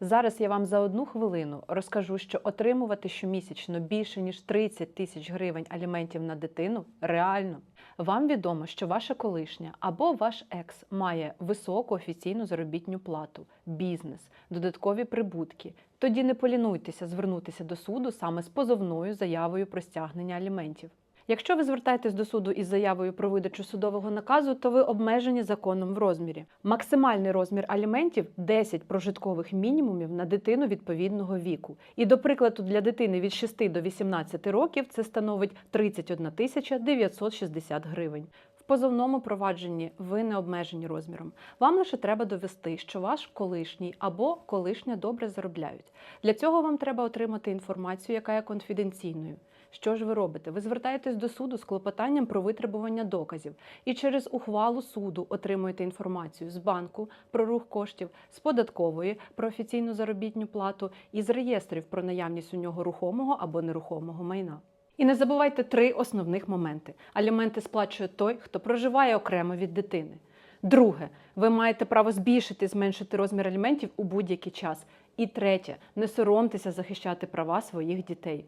Зараз я вам за одну хвилину розкажу, що отримувати щомісячно більше ніж 30 тисяч гривень аліментів на дитину реально. Вам відомо, що ваша колишня або ваш екс має високу офіційну заробітну плату, бізнес, додаткові прибутки. Тоді не полінуйтеся звернутися до суду саме з позовною заявою про стягнення аліментів. Якщо ви звертаєтесь до суду із заявою про видачу судового наказу, то ви обмежені законом в розмірі. Максимальний розмір аліментів 10 прожиткових мінімумів на дитину відповідного віку. І до прикладу, для дитини від 6 до 18 років це становить 31 тисяча 960 гривень. Позовному провадженні ви не обмежені розміром. Вам лише треба довести, що ваш колишній або колишня добре заробляють. Для цього вам треба отримати інформацію, яка є конфіденційною. Що ж ви робите? Ви звертаєтесь до суду з клопотанням про витребування доказів і через ухвалу суду отримуєте інформацію з банку про рух коштів, з податкової про офіційну заробітну плату і з реєстрів про наявність у нього рухомого або нерухомого майна. І не забувайте три основних моменти: аліменти сплачує той, хто проживає окремо від дитини. Друге, ви маєте право збільшити, зменшити розмір аліментів у будь-який час. І третє, не соромтеся захищати права своїх дітей.